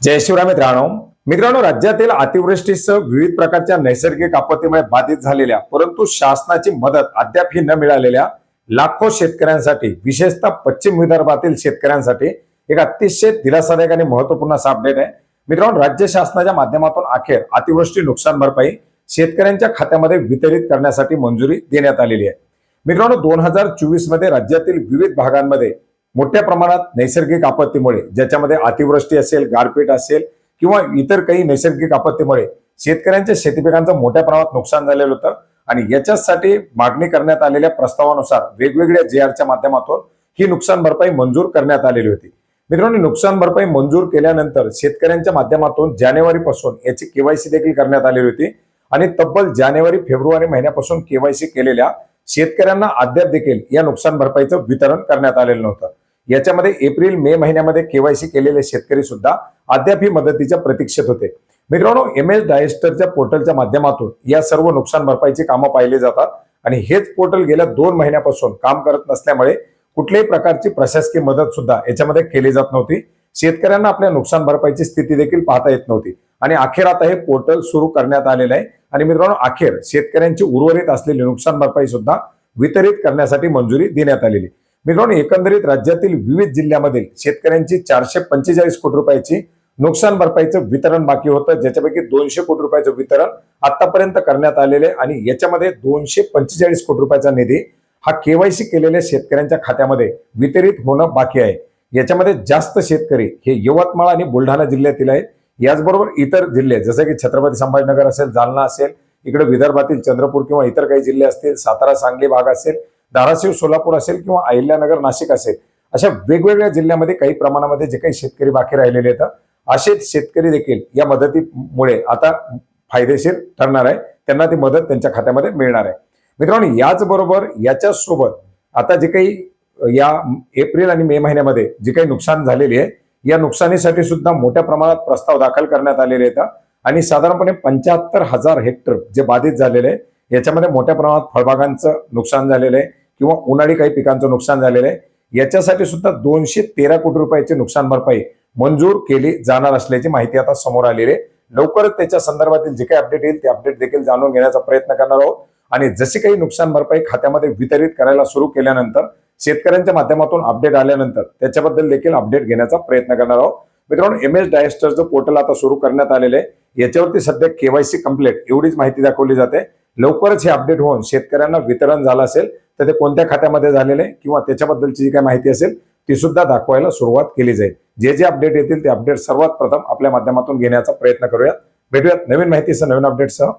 जय शिवराय मित्रांनो. मित्रांनो राज्यातील अतिवृष्टीसह विविध प्रकारच्या नैसर्गिक आपत्तीमुळे बाधित झालेल्या परंतु शासनाची मदत अद्याप ही न मिळालेल्या लाखो शेतकऱ्यांसाठी विशेषतः पश्चिम विदर्भातील शेतकऱ्यांसाठी एक अतिशय दिलासादायक आणि महत्त्वपूर्ण असा अपडेट आहे. मित्रांनो राज्य शासनाच्या माध्यमातून अखेर अतिवृष्टी नुकसान भरपाई शेतकऱ्यांच्या खात्यामध्ये वितरित करण्यासाठी मंजुरी देण्यात आलेली आहे. मित्रांनो दोन हजार चोवीसमध्ये राज्यातील विविध भागांमध्ये मोठ्या प्रमाणात नैसर्गिक आपत्तीमुळे ज्याच्यामध्ये अतिवृष्टी असेल गारपीट असेल किंवा इतर काही नैसर्गिक आपत्तीमुळे शेतकऱ्यांच्या शेतीपिकांचं मोठ्या प्रमाणात नुकसान झालेलं होतं. आणि याच्यासाठी मागणी करण्यात आलेल्या प्रस्तावानुसार वेगवेगळ्या जे आरच्या माध्यमातून ही नुकसान भरपाई मंजूर करण्यात आलेली होती. मित्रांनो नुकसान भरपाई मंजूर केल्यानंतर शेतकऱ्यांच्या माध्यमातून जानेवारी पासून याची केवायसी देखील करण्यात आलेली होती. आणि तब्बल जानेवारी फेब्रुवारी महिन्यापासून केवायसी केलेल्या शेतकऱ्यांना अद्याप देखील या नुकसान भरपाईचं वितरण करण्यात आलेलं नव्हतं. याच्यामध्ये एप्रिल मे महिन्यामध्ये केवायसी केलेले शेतकरी सुद्धा अद्याप ही मदतीच्या प्रतीक्षेत होते. मित्रांनो एम एस डायस्टरच्या पोर्टलच्या माध्यमातून या सर्व नुकसान भरपाईची कामं पाहिली जातात आणि हेच पोर्टल गेल्या दोन महिन्यापासून काम करत नसल्यामुळे कुठल्याही प्रकारची प्रशासकीय मदत सुद्धा याच्यामध्ये केली जात नव्हती. शेतकऱ्यांना आपल्या नुकसान भरपाईची स्थिती देखील पाहता येत नव्हती. आणि अखेर आता हे पोर्टल सुरू करण्यात आलेलं आहे. आणि मित्रांनो अखेर शेतकऱ्यांची उर्वरित असलेली नुकसान भरपाई सुद्धा वितरित करण्यासाठी मंजुरी देण्यात आलेली. मित्रांनो एकंदरीत राज्यातील विविध जिल्ह्यामधील शेतकऱ्यांची चारशे पंचेचाळीस कोटी रुपयाची नुकसान भरपाईचं वितरण बाकी होतं ज्याच्यापैकी दोनशे कोटी रुपयाचं वितरण आतापर्यंत करण्यात आलेले आणि याच्यामध्ये दोनशे पंचेचाळीस कोटी रुपयाचा निधी हा केवायसी केलेल्या शेतकऱ्यांच्या खात्यामध्ये वितरित होणं बाकी आहे. याच्यामध्ये जास्त शेतकरी हे यवतमाळ आणि बुलढाणा जिल्ह्यातील आहेत. याचबरोबर इतर जिल्हे जसे की छत्रपती संभाजीनगर असेल जालना असेल इकडे विदर्भातील चंद्रपूर किंवा इतर काही जिल्हे असतील सातारा सांगली भाग असेल धाराशिव सोलापूर असेल किंवा अहिल्यानगर नाशिक असेल अशा वेगवेगळ्या जिल्ह्यामध्ये काही प्रमाणामध्ये जे काही शेतकरी बाकी राहिलेले आहेत असेच शेतकरी देखील या मदतीमुळे आता फायदेशीर ठरणार आहे. त्यांना ती मदत त्यांच्या खात्यामध्ये मिळणार आहे. मित्रांनो याचबरोबर याच्यासोबत आता जे काही या एप्रिल आणि मे महिन्यामध्ये जे काही नुकसान झालेली आहे या नुकसानीसाठी सुद्धा मोठ्या प्रमाणात प्रस्ताव दाखल करण्यात आलेले आहेत. आणि साधारणपणे पंच्याहत्तर हजार हेक्टर जे बाधित झालेले आहे याच्यामध्ये मोठ्या प्रमाणात फळबागांचं नुकसान झालेलं आहे किंवा उन्हाळी काही पिकांचं नुकसान झालेलं आहे. याच्यासाठी सुद्धा दोनशे तेरा कोटी रुपयाची नुकसान भरपाई मंजूर केली जाणार असल्याची माहिती आता समोर आलेली आहे. लवकरच त्याच्या संदर्भातील जे काही अपडेट येईल ते अपडेट देखील जाणून घेण्याचा प्रयत्न करणार आहोत. आणि जशी काही नुकसान भरपाई खात्यामध्ये वितरित करायला सुरू केल्यानंतर शेतकऱ्यांच्या माध्यमातून अपडेट आल्यानंतर त्याच्याबद्दल देखील अपडेट घेण्याचा प्रयत्न करणार आहोत. मित्रांनो एम एस डायस्टरचं पोर्टल आता सुरू करण्यात आलेलं आहे याच्यावरती सध्या केवायसी कंप्लीट एवढीच माहिती दाखवली जाते. लवकरच हे अपडेट होऊन शेतकऱ्यांना वितरण झालं असेल तर ते कोणत्या खात्यामध्ये झालेलं आहे किंवा त्याच्याबद्दलची जी काही माहिती असेल ती सुद्धा दाखवायला सुरुवात केली जाईल. जे जे अपडेट येतील ते अपडेट सर्वात प्रथम आपल्या माध्यमातून घेण्याचा प्रयत्न करूयात. भेटूयात नवीन माहितीसह नवीन अपडेटसह